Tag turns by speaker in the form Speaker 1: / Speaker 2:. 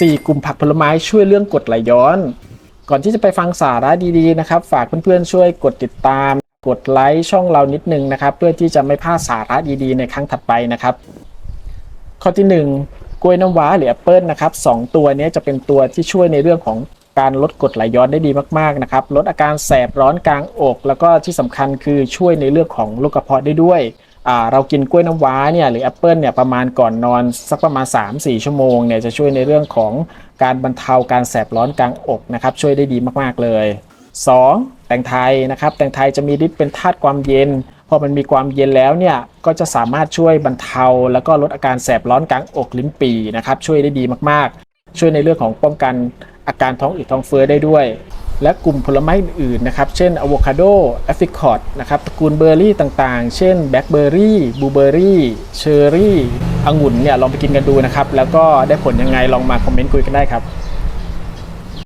Speaker 1: 4 กลุ่มผักผลไม้ช่วยเรื่องกดไหลย้อน ก่อนที่จะไปฟังสาระดีๆนะครับ ฝากเพื่อนๆช่วยกดติดตาม กดไลค์ช่องเรานิดนึงนะครับ เพื่อที่จะไม่พลาดสาระดีๆ ในครั้งถัดไปนะครับ ข้อที่ 1 กล้วยน้ำว้าหรือแอปเปิลนะครับสองตัวนี้จะเป็นตัวที่ช่วยในเรื่องของการลดกรดไหลย้อนได้ดีมากๆนะครับ ลดอาการแสบร้อนกลางอก แล้วก็ที่สำคัญคือช่วยในเรื่องของโรคกระเพาะได้ด้วย เรากินกล้วยน้ำว้าเนี่ยหรือแอปเปิลเนี่ยประมาณก่อนนอนสักประมาณ 3-4 ชั่วโมงเนี่ยจะช่วยในเรื่องของการบรรเทาการแสบร้อนกลางอกนะครับช่วยได้ดีมากๆเลย 2. แตงไทยนะครับแตงไทยจะมีฤทธิ์เป็นธาตุความเย็นพอมันมีความเย็นแล้วเนี่ยก็จะสามารถช่วยบรรเทา แล้วก็ลดอาการแสบร้อนกลางอกลิ้นปีนะครับช่วยได้ดีมากๆ ช่วยในเรื่องของป้องกันอาการท้องอืดท้องเฟ้อได้ด้วย และกลุ่มผลไม้อื่นๆนะครับ เช่นอะโวคาโดแอฟริคอตนะครับตระกูลเบอร์รี่ต่างๆ เช่นแบล็คเบอร์รี่บลูเบอร์รี่เชอร์รี่องุ่นเนี่ยลองไปกินกันดูนะครับ แล้วก็ได้ผลยังไงลองมาคอมเมนต์คุยกันได้ครับ